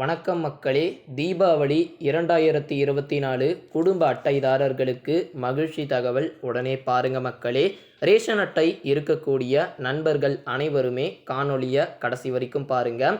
வணக்கம் மக்களே. தீபாவளி இரண்டாயிரத்தி இருபத்தி நாலு குடும்ப அட்டைதாரர்களுக்கு மகிழ்ச்சி தகவல் உடனே பாருங்க மக்களே. ரேஷன் அட்டை இருக்கக்கூடிய நண்பர்கள் அனைவருமே காணொலியை கடைசி வரைக்கும் பாருங்க.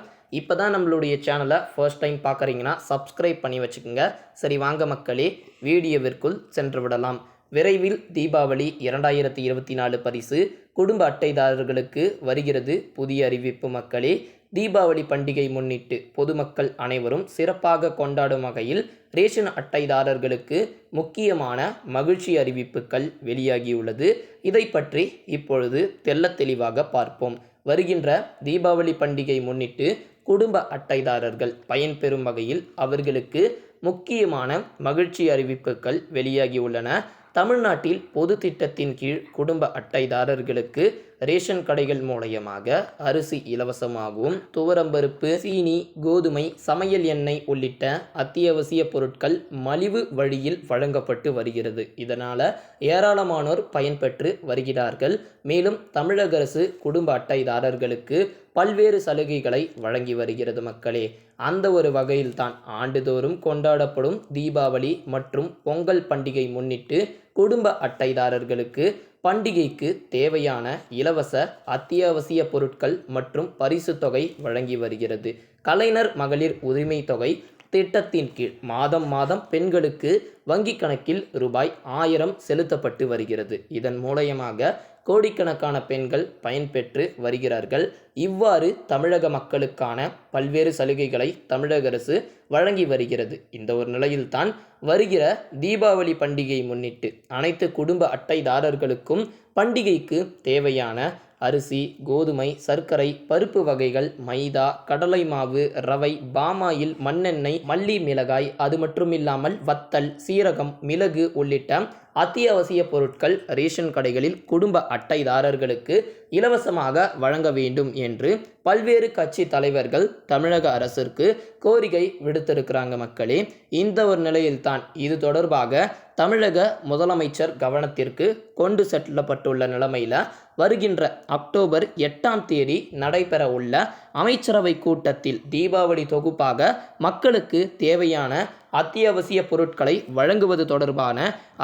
இப்போ தான் நம்மளுடைய சேனலை ஃபர்ஸ்ட் டைம் பார்க்குறீங்கன்னா சப்ஸ்கிரைப் பண்ணி வச்சுக்கோங்க. சரி வாங்க மக்களே வீடியோவிற்குள் சென்று விடலாம். விரைவில் தீபாவளி இரண்டாயிரத்தி இருபத்தி நாலு பரிசு குடும்ப அட்டைதாரர்களுக்கு வருகிறது. புதிய அறிவிப்பு மக்களே. தீபாவளி பண்டிகை முன்னிட்டு பொதுமக்கள் அனைவரும் சிறப்பாக கொண்டாடும் வகையில் ரேஷன் அட்டைதாரர்களுக்கு முக்கியமான மகிழ்ச்சி அறிவிப்புகள் வெளியாகியுள்ளது. இதை பற்றி இப்பொழுது தெல்ல தெளிவாக பார்ப்போம். வருகின்ற தீபாவளி பண்டிகை முன்னிட்டு குடும்ப அட்டைதாரர்கள் பயன்பெறும் வகையில் அவர்களுக்கு முக்கியமான மகிழ்ச்சி அறிவிப்புகள் வெளியாகியுள்ளன. தமிழ்நாட்டில் பொது திட்டத்தின் கீழ் குடும்ப அட்டைதாரர்களுக்கு ரேஷன் கடைகள் மூலயமாக அரிசி இலவசமாகவும் துவரம்பருப்பு சீனி கோதுமை சமையல் எண்ணெய் உள்ளிட்ட அத்தியாவசிய பொருட்கள் மலிவு வழியில் வழங்கப்பட்டு வருகிறது. இதனால் ஏராளமானோர் பயன்பெற்று வருகிறார்கள். மேலும் தமிழக அரசு குடும்ப அட்டைதாரர்களுக்கு பல்வேறு சலுகைகளை வழங்கி வருகிறது மக்களே. அந்த ஒரு வகையில்தான் ஆண்டுதோறும் கொண்டாடப்படும் தீபாவளி மற்றும் பொங்கல் பண்டிகை முன்னிட்டு குடும்ப அட்டைதாரர்களுக்கு பண்டிகைக்கு தேவையான இலவச அத்தியாவசிய பொருட்கள் மற்றும் பரிசு தொகை வழங்கி வருகிறது. கலைஞர் மகளிர் உரிமை தொகை திட்டத்தின் கீழ் மாதம் மாதம் பெண்களுக்கு வங்கி கணக்கில் ரூபாய் ஆயிரம் செலுத்தப்பட்டு வருகிறது. இதன் மூலயமாக கோடிக்கணக்கான பெண்கள் பயன்பெற்று வருகிறார்கள். இவ்வாறு தமிழக மக்களுக்கான பல்வேறு சலுகைகளை தமிழக அரசு வழங்கி வருகிறது. இந்த ஒரு நிலையில்தான் வருகிற தீபாவளி பண்டிகை முன்னிட்டு அனைத்து குடும்ப அட்டைதாரர்களுக்கும் பண்டிகைக்கு தேவையான அரிசி கோதுமை சர்க்கரை பருப்பு வகைகள் மைதா கடலை மாவு ரவை பாமாயில் மண்ணெண்ணெய் மல்லி மிளகாய் அது மட்டுமில்லாமல் வத்தல் சீரகம் மிளகு உள்ளிட்ட அத்தியாவசிய பொருட்கள் ரேஷன் கடைகளில் குடும்ப அட்டைதாரர்களுக்கு இலவசமாக வழங்க வேண்டும் என்று பல்வேறு கட்சி தலைவர்கள் தமிழக அரசிற்கு கோரிக்கை விடுத்திருக்கிறாங்க மக்களே. இந்த ஒரு நிலையில்தான் இது தொடர்பாக தமிழக முதலமைச்சர் கவனத்திற்கு கொண்டு செல்லப்பட்டுள்ள நிலைமையில் வருகின்ற அக்டோபர் எட்டாம் தேதி நடைபெற உள்ள அமைச்சரவை கூட்டத்தில் தீபாவளி தொகுப்பாக மக்களுக்கு தேவையான அத்தியாவசிய பொருட்களை வழங்குவது தொடர்பான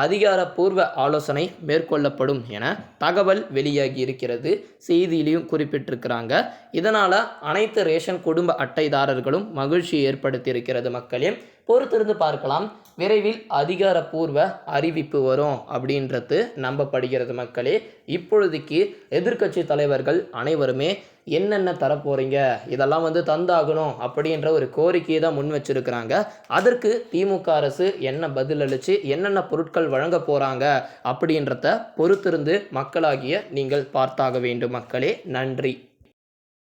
அதிகாரப்பூர்வ ஆலோசனை மேற்கொள்ளப்படும் என தகவல் வெளியாகி இருக்கிறது. செய்தியிலையும் குறிப்பிட்டிருக்கிறாங்க. இதனால் அனைத்து ரேஷன் குடும்ப அட்டைதாரர்களும் மகிழ்ச்சி ஏற்படுத்தியிருக்கிறது மக்களே. பொறுத்திருந்து பார்க்கலாம். விரைவில் அதிகாரப்பூர்வ அறிவிப்பு வரும் அப்படின்றது நம்பப்படுகிறது மக்களே. இப்பொழுதைக்கு எதிர்க்கட்சி தலைவர்கள் அனைவருமே என்னென்ன தரப்போகிறீங்க இதெல்லாம் வந்து தந்தாகணும் அப்படின்ற ஒரு கோரிக்கையை தான் முன் வச்சிருக்கிறாங்க. அதற்கு திமுக அரசு என்ன பதிலளித்து என்னென்ன பொருட்கள் வழங்க போகிறாங்க அப்படின்றத பொறுத்திருந்து மக்களாகிய நீங்கள் பார்த்தாக வேண்டும் மக்களே. நன்றி.